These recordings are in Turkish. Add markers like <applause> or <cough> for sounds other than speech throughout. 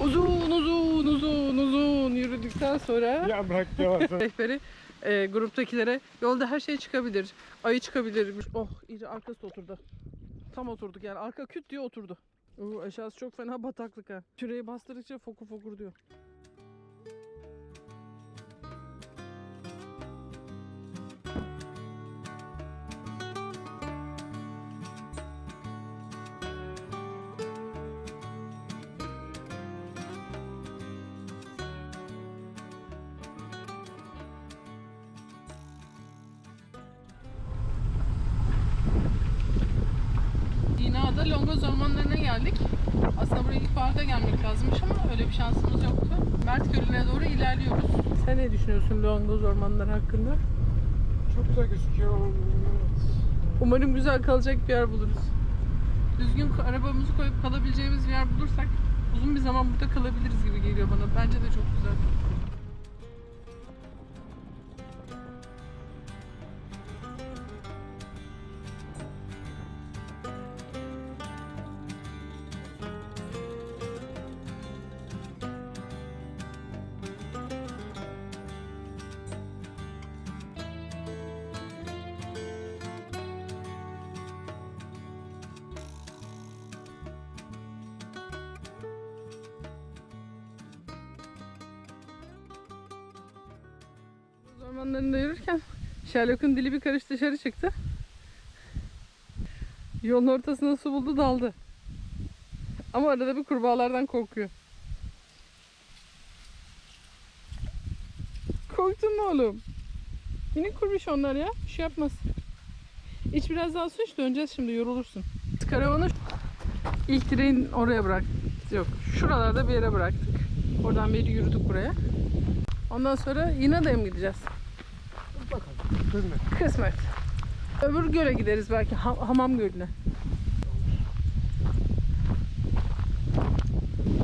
Uzun uzun uzun uzun yürüdükten sonra Ya bırak ya. <laughs> rehberi e, gruptakilere yolda her şey çıkabilir. Ayı çıkabilir. Oh iyice arkası da oturdu. Tam oturduk yani arka küt diye oturdu. Oo, aşağısı çok fena bataklık ha. Küreği bastırdıkça fokur fokur diyor. İna'da Longoz ormanlarına geldik. Aslında buraya ilkbaharda gelmek lazımmış ama öyle bir şansımız yoktu. Mert Gölü'ne doğru ilerliyoruz. Sen ne düşünüyorsun Longoz ormanları hakkında? Çok güzel gözüküyor. Umarım güzel kalacak bir yer buluruz. Düzgün arabamızı koyup kalabileceğimiz bir yer bulursak uzun bir zaman burada kalabiliriz gibi geliyor bana. Bence de çok güzel. Ormanlarında yürürken Sherlock'un dili bir karış dışarı çıktı. Yolun ortasında su buldu daldı. Ama arada bir kurbağalardan korkuyor. Korktun mu oğlum? Yine kurmuş onlar ya. Bir şey yapmaz. İç biraz daha su iç döneceğiz şimdi yorulursun. Karavanı ilk direğin oraya bırak. Yok şuralarda bir yere bıraktık. Oradan beri yürüdük buraya. Ondan sonra yine mi gideceğiz? Kızmet. Kısmet. Öbür göle gideriz belki Ha- Hamam Gölü'ne.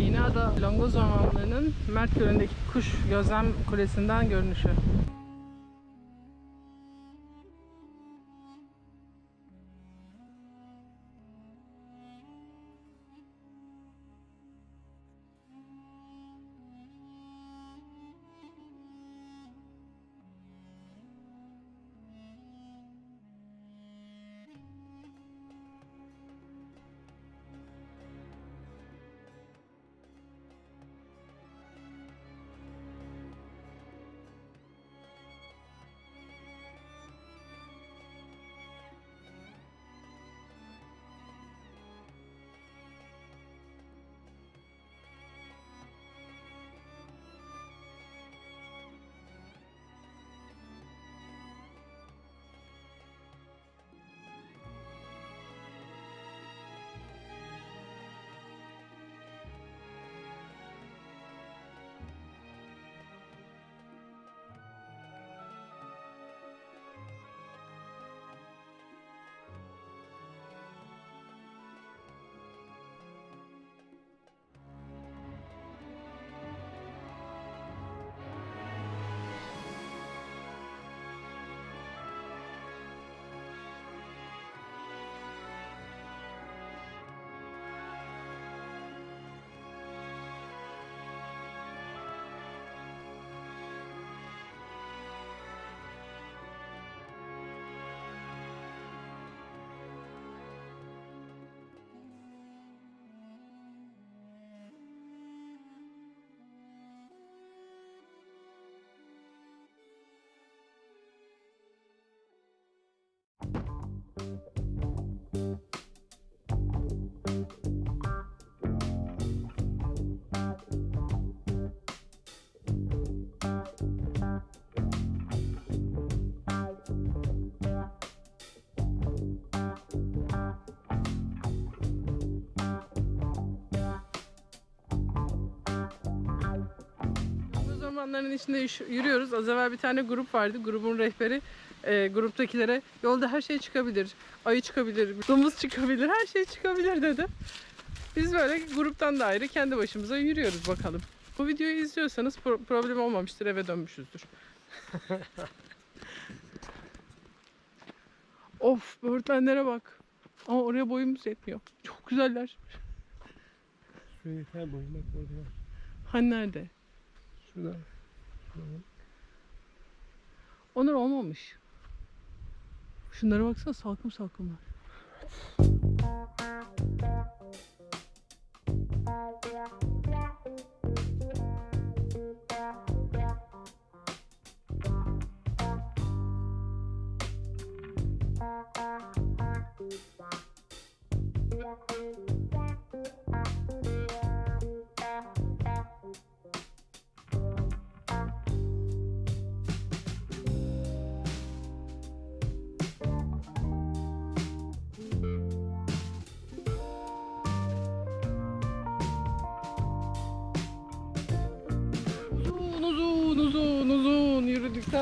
İğneada Longoz Ormanları'nın Mert Gölü'ndeki kuş gözlem kulesinden görünüşü. Longoz ormanlarının içinde yürü- yürüyoruz. Az evvel bir tane grup vardı. Grubun rehberi e, gruptakilere yolda her şey çıkabilir. Ayı çıkabilir, domuz çıkabilir, her şey çıkabilir dedi. Biz böyle gruptan da ayrı kendi başımıza yürüyoruz bakalım. Bu videoyu izliyorsanız pro- problem olmamıştır, eve dönmüşüzdür. <laughs> of, böğürtlenlere bak. Ama oraya boyumuz yetmiyor. Çok güzeller. Su yeter boyun bak orada. Hani nerede? Şurada. Onlar olmamış. Şunlara baksana salkım salkımlar.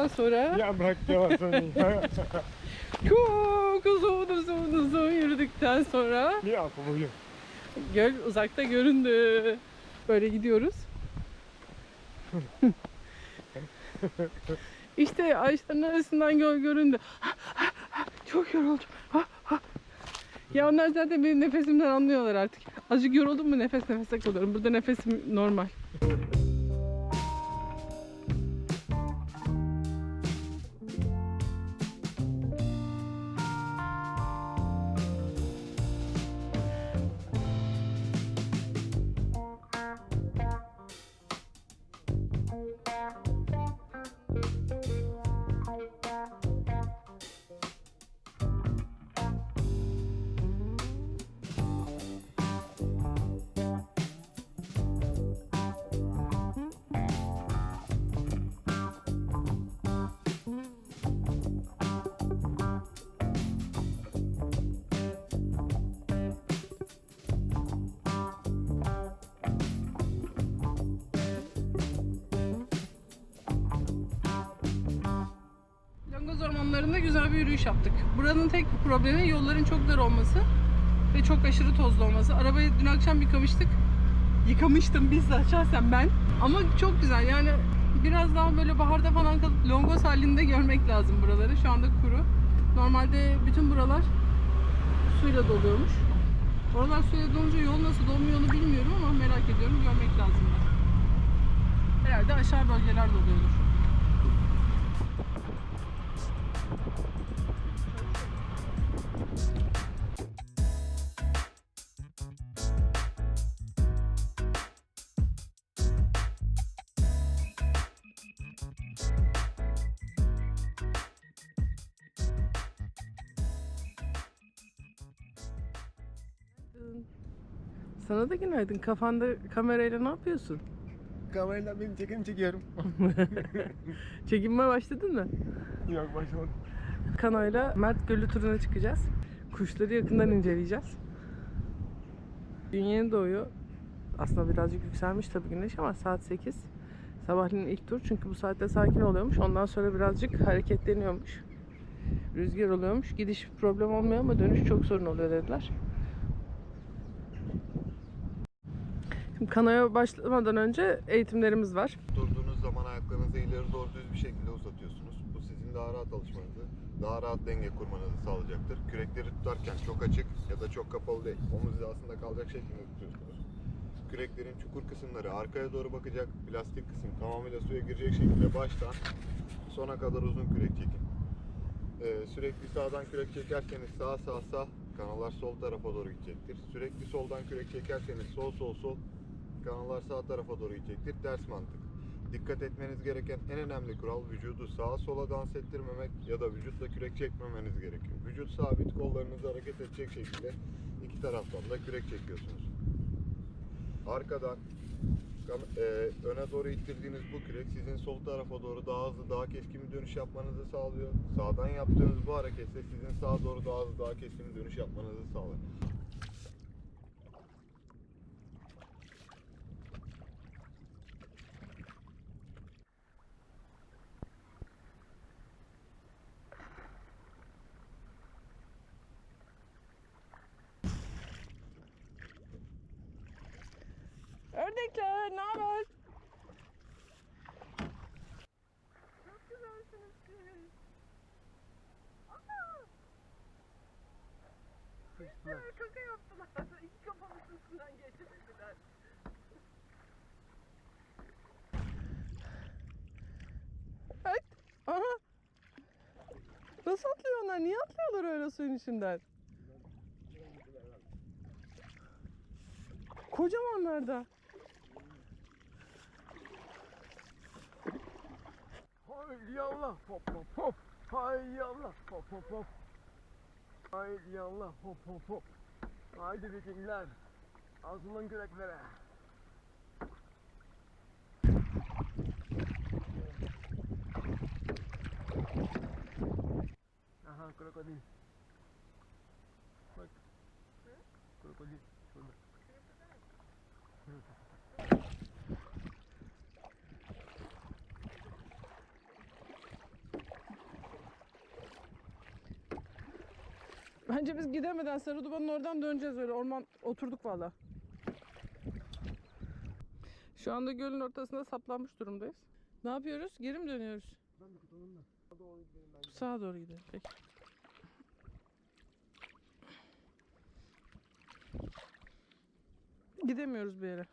Yürüdükten sonra Ya bırak yalan <laughs> çok uzun uzun uzun yürüdükten sonra Bir yapımı göl uzakta göründü. Böyle gidiyoruz. <laughs> işte ağaçların arasından göl göründü. Çok yoruldum. Ya onlar zaten benim nefesimden anlıyorlar artık. Azıcık yoruldum mu nefes nefese kalıyorum. Burada nefesim normal. Longoz ormanlarında güzel bir yürüyüş yaptık. Buranın tek problemi yolların çok dar olması ve çok aşırı tozlu olması. Arabayı dün akşam yıkamıştık. Yıkamıştım bizzat şahsen ben. Ama çok güzel yani biraz daha böyle baharda falan kalıp longoz halinde görmek lazım buraları. Şu anda kuru. Normalde bütün buralar suyla doluyormuş. Oralar suyla dolunca yol nasıl dolmuyor onu bilmiyorum ama merak ediyorum. Görmek lazım. Herhalde aşağı bölgeler doluyordur. Sana da günaydın. Kafanda kamerayla ne yapıyorsun? Kamerayla beni çekim çekiyorum. <laughs> Çekinmeye başladın mı? Yok başlamadım. Kanoyla Mert Gölü turuna çıkacağız. Kuşları yakından inceleyeceğiz. Gün yeni doğuyor. Aslında birazcık yükselmiş tabii güneş ama saat 8. Sabahleyin ilk tur çünkü bu saatte sakin oluyormuş. Ondan sonra birazcık hareketleniyormuş. Rüzgar oluyormuş. Gidiş problem olmuyor ama dönüş çok sorun oluyor dediler. Şimdi kanoya başlamadan önce eğitimlerimiz var. Durduğunuz zaman ayaklarınızı ileri doğru düz bir şekilde uzatıyorsunuz. Bu sizin daha rahat alışmanızı, daha rahat denge kurmanızı sağlayacaktır. Kürekleri tutarken çok açık ya da çok kapalı değil, omuz hizasında kalacak şekilde tutuyorsunuz. Küreklerin çukur kısımları arkaya doğru bakacak, plastik kısım tamamıyla suya girecek şekilde baştan sona kadar uzun kürek çekin. Ee, sürekli sağdan kürek çekerseniz sağ sağ sağ, kanallar sol tarafa doğru gidecektir. Sürekli soldan kürek çekerseniz sol sol sol, kanallar sağ tarafa doğru gidecektir. Ters mantık. Dikkat etmeniz gereken en önemli kural vücudu sağa sola dans ettirmemek ya da vücutla kürek çekmemeniz gerekiyor. Vücut sabit kollarınızı hareket edecek şekilde iki taraftan da kürek çekiyorsunuz. Arkadan e, öne doğru ittirdiğiniz bu kürek sizin sol tarafa doğru daha hızlı daha keskin bir dönüş yapmanızı sağlıyor. Sağdan yaptığınız bu hareket ise sizin sağa doğru daha hızlı daha keskin bir dönüş yapmanızı sağlar. Öncelikle ne haber? Çok güzelsiniz siz. Ana! Kuşlar. Kaka yaptılar. <laughs> İki kafamın üstünden geçirdiler. Evet. Aha. Nasıl atlıyor onlar? Niye atlıyorlar öyle suyun içinden? Kocamanlar da. Haydi Allah hop hop hop. Haydi Allah hop hop hop. Haydi Allah hop hop hop. Haydi Vikingler. Azılın küreklere. Aha krokodil. Bak. Krokodil. Şurada. Bence biz gidemeden Sarı Duman'ın oradan döneceğiz öyle. Orman oturduk valla. Şu anda gölün ortasında saplanmış durumdayız. Ne yapıyoruz? Geri mi dönüyoruz? Ben de tutalım da. Doğru gidelim ben. Sağa doğru gidelim. Peki. Gidemiyoruz bir yere.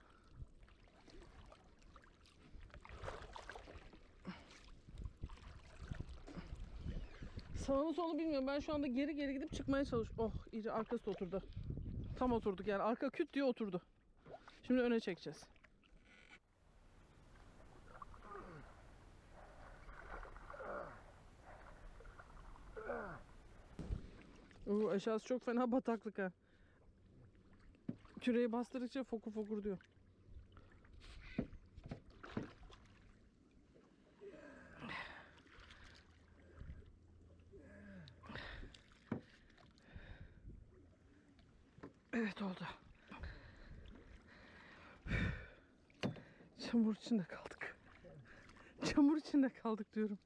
Sağını solu bilmiyorum. Ben şu anda geri geri gidip çıkmaya çalış. Oh iyice arkası da oturdu. Tam oturduk yani. Arka küt diye oturdu. Şimdi öne çekeceğiz. Oo, aşağısı çok fena bataklık ha. Küreği bastırdıkça fokur fokur diyor. Evet oldu. Çamur içinde kaldık. Çamur içinde kaldık diyorum.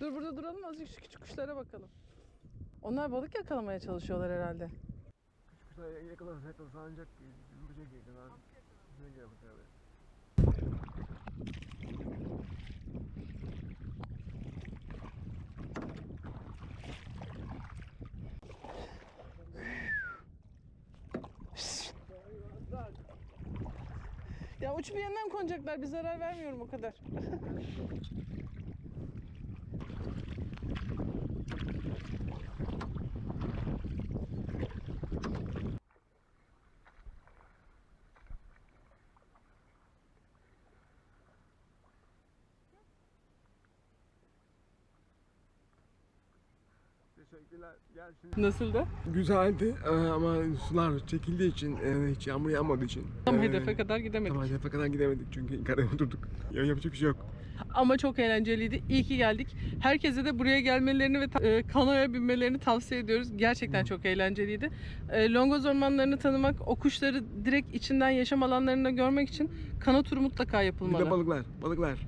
Dur burada duralım azıcık şu küçük kuşlara bakalım. Onlar balık yakalamaya çalışıyorlar herhalde. Küçük kuşlar yakalarız yakalarız ancak böcek yakalar. Böcek yakalar. Ya uç bir yandan konacaklar. Bir zarar vermiyorum o kadar. <laughs> Teşekkürler. Gel şimdi. Nasıldı? Güzeldi e, ama sular çekildiği için e, hiç yağmur yağmadığı için. Tam e, hedefe kadar gidemedik. Tam hedefe kadar gidemedik çünkü karaya oturduk. Ya, yapacak bir şey yok. Ama çok eğlenceliydi. İyi ki geldik. Herkese de buraya gelmelerini ve kanoya binmelerini tavsiye ediyoruz. Gerçekten çok eğlenceliydi. Longoz ormanlarını tanımak, o kuşları direkt içinden yaşam alanlarında görmek için kano turu mutlaka Bir yapılmalı. de balıklar, balıklar.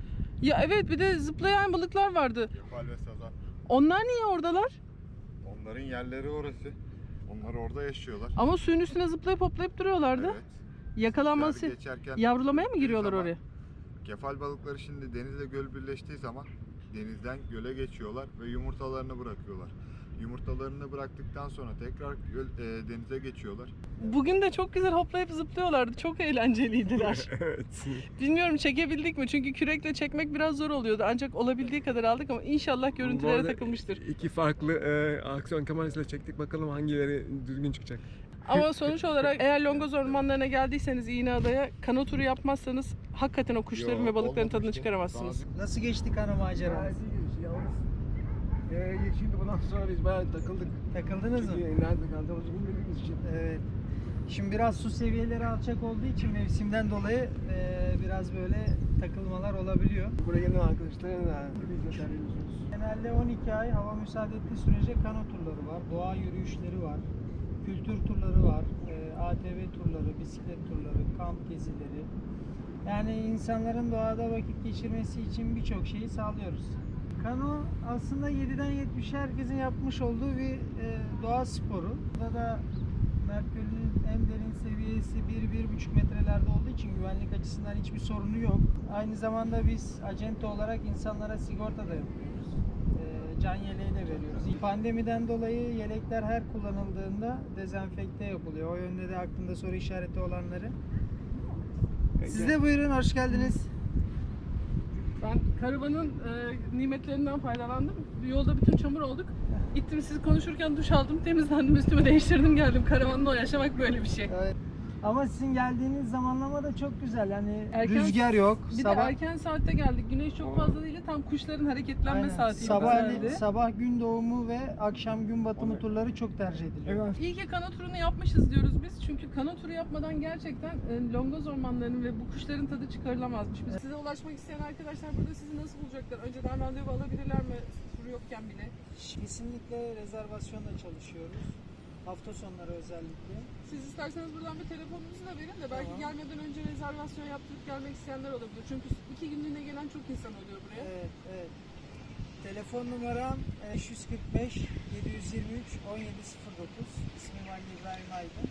Ya evet bir de zıplayan balıklar vardı. Kefal ve sazan. Onlar niye oradalar? Onların yerleri orası. Onlar orada yaşıyorlar. Ama suyun üstüne zıplayıp hoplayıp duruyorlardı. Evet. Yakalanması geçerken yavrulamaya mı giriyorlar zaman- oraya? Kefal balıkları şimdi denizle göl birleştiği zaman denizden göle geçiyorlar ve yumurtalarını bırakıyorlar. Yumurtalarını bıraktıktan sonra tekrar göl, e, denize geçiyorlar. Bugün de çok güzel hoplayıp zıplıyorlardı. Çok eğlenceliydiler. <laughs> evet. Bilmiyorum çekebildik mi? Çünkü kürekle çekmek biraz zor oluyordu. Ancak olabildiği kadar aldık ama inşallah görüntülere takılmıştır. İki farklı e, aksiyon kamerasıyla çektik. Bakalım hangileri düzgün çıkacak. Ama sonuç olarak eğer Longoz ormanlarına geldiyseniz İğneada'ya kano turu yapmazsanız hakikaten o kuşların Yo, ve balıkların tadını olmamıştı. çıkaramazsınız. Nasıl geçti kano maceranız? Ee, şimdi bundan sonra biz bayağı takıldık. Takıldınız mı? Çünkü nerede kaldığımızı bilmediğimiz için. Evet. Şimdi biraz su seviyeleri alçak olduğu için mevsimden dolayı e, biraz böyle takılmalar olabiliyor. Buraya gelen arkadaşların da biz yeter biliyorsunuz. Genelde 12 ay hava müsaade ettiği sürece kano turları var, doğa yürüyüşleri var, kültür turları var, e, ATV turları, bisiklet turları, kamp gezileri. Yani insanların doğada vakit geçirmesi için birçok şeyi sağlıyoruz. Kano aslında 7'den 70'e herkesin yapmış olduğu bir e, doğa sporu. Burada da Merkür'ün en derin seviyesi 1-1,5 metrelerde olduğu için güvenlik açısından hiçbir sorunu yok. Aynı zamanda biz acente olarak insanlara sigorta da yapıyoruz. E, can yeleği de veriyoruz. Pandemiden dolayı yelekler her kullanıldığında dezenfekte yapılıyor. O yönde de aklında soru işareti olanları. Siz de buyurun, hoş geldiniz. Ben karavanın e, nimetlerinden faydalandım. Yolda bütün çamur olduk. Gittim siz konuşurken duş aldım, temizlendim, üstümü değiştirdim geldim. Karavanda yaşamak böyle bir şey. Evet. Ama sizin geldiğiniz zamanlama da çok güzel. Yani Erken- rüzgar yok. Bir sabah de erken saatte geldik. Güneş çok fazla değil, tam kuşların hareketlenme Aynen. saati sabah, güzeldi. sabah gün doğumu ve akşam gün batımı turları çok tercih ediliyor. İyi ki kano turunu yapmışız diyoruz biz. Çünkü kano turu yapmadan gerçekten e, Longoz ormanlarının ve bu kuşların tadı çıkarılamazmış. Biz- Size ulaşmak isteyen arkadaşlar burada sizi nasıl bulacaklar? Önceden randevu alabilirler mi? Tur yokken bile. Kesinlikle rezervasyonla çalışıyoruz. Hafta sonları özellikle. Siz isterseniz buradan bir telefonunuzu da verin de belki Tamam. gelmeden önce rezervasyon yaptırıp gelmek isteyenler olabilir. Çünkü iki günlüğüne gelen çok insan oluyor buraya. Evet, evet. Telefon numaram e, 545 723 1709. İsmim Ali İbrahim Aydın.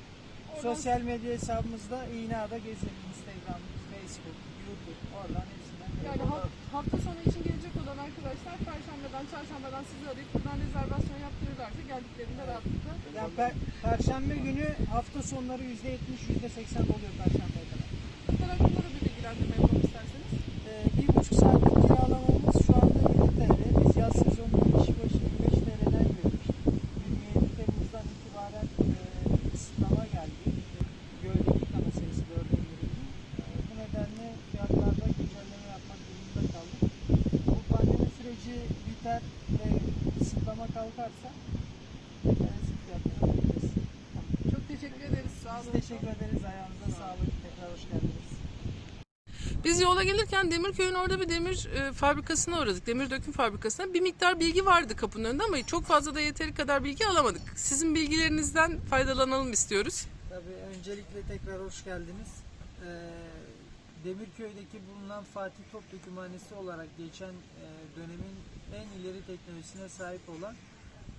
Oradan- Sosyal medya hesabımızda İğneada Gezelim. Instagram, Facebook, YouTube. Oradan hepsinden Yani ha- hafta sonu için gelecek olan arkadaşlar Perşembeden, Çarşambadan sizi arayıp buradan rezervasyon yaptırırlarsa geldiklerinde rahatlıkla Ya per- Perşembe günü hafta sonları %70 %80 oluyor Perşembeye kadar. Bunlar hakkında da bir bilgilendirme yapalım isterseniz. Ee, bir buçuk saatlik kiralamamız şu anda 1 TL. Biz yaz sezonunda kişi başı 25 TL'den girmiştik. 27 Temmuz'dan itibaren e, kısıtlama geldi. Göldeki kana sayısı 4'e indirildi. E, bu nedenle fiyatlarda güncelleme yapmak durumunda kaldık. Bu pandemi süreci biter ve kısıtlama kalkarsa tekrar eski fiyatlara döneceğiz. Çok teşekkür ederiz. Sağ Biz olun. teşekkür ederiz. Ayağınıza sağlık. Tekrar hoş geldiniz. Yola gelirken Demirköy'ün orada bir demir e, fabrikasına uğradık. Demir döküm fabrikasına. Bir miktar bilgi vardı kapının önünde ama çok fazla da yeteri kadar bilgi alamadık. Sizin bilgilerinizden faydalanalım istiyoruz. Tabii öncelikle tekrar hoş geldiniz. Ee, Demirköy'deki bulunan Fatih Toplu Kütüphanesi olarak geçen e, dönemin en ileri teknolojisine sahip olan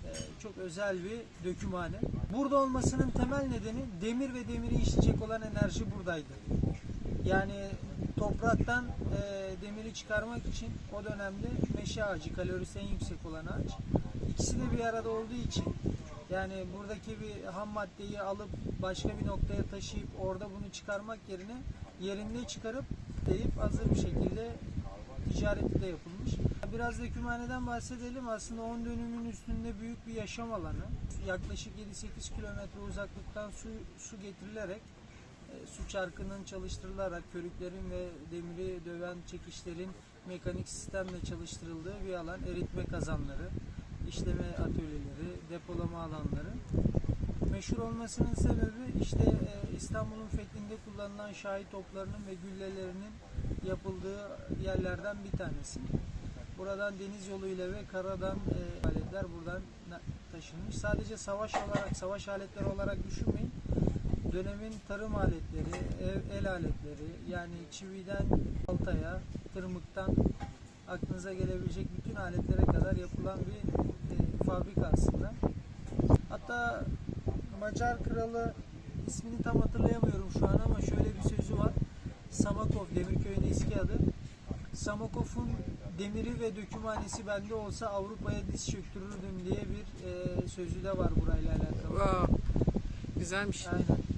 e, çok özel bir dökümhane. Burada olmasının temel nedeni demir ve demiri işleyecek olan enerji buradaydı. Yani topraktan e, demiri çıkarmak için o dönemde meşe ağacı, kalorisi en yüksek olan ağaç. İkisi de bir arada olduğu için yani buradaki bir ham maddeyi alıp başka bir noktaya taşıyıp orada bunu çıkarmak yerine yerinde çıkarıp deyip hazır bir şekilde ticareti de yapılmış. Biraz da kümaneden bahsedelim. Aslında 10 dönümün üstünde büyük bir yaşam alanı. Yaklaşık 7-8 kilometre uzaklıktan su, su getirilerek su çarkının çalıştırılarak körüklerin ve demiri döven çekişlerin mekanik sistemle çalıştırıldığı bir alan. Eritme kazanları, işleme atölyeleri, depolama alanları. Meşhur olmasının sebebi işte e, İstanbul'un fethinde kullanılan şahit toplarının ve güllelerinin yapıldığı yerlerden bir tanesi. Buradan deniz yoluyla ve karadan e, aletler buradan taşınmış. Sadece savaş olarak, savaş aletleri olarak düşünmeyin. Dönemin tarım aletleri, ev, el aletleri, yani çividen baltaya, tırmıktan aklınıza gelebilecek bütün aletlere kadar yapılan bir e, fabrika aslında. Hatta Macar kralı ismini tam hatırlayamıyorum şu an ama şöyle bir sözü var. Samakov, Demirköy'ün eski adı. Samakov'un demiri ve dökümhanesi bende olsa Avrupa'ya diz çöktürürdüm diye bir e, sözü de var burayla alakalı. Güzelmiş. Aynen.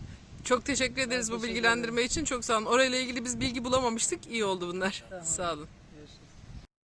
Çok teşekkür ederiz bu teşekkür bilgilendirme için. Çok sağ olun. Orayla ilgili biz bilgi bulamamıştık. İyi oldu bunlar. Tamam. Sağ olun.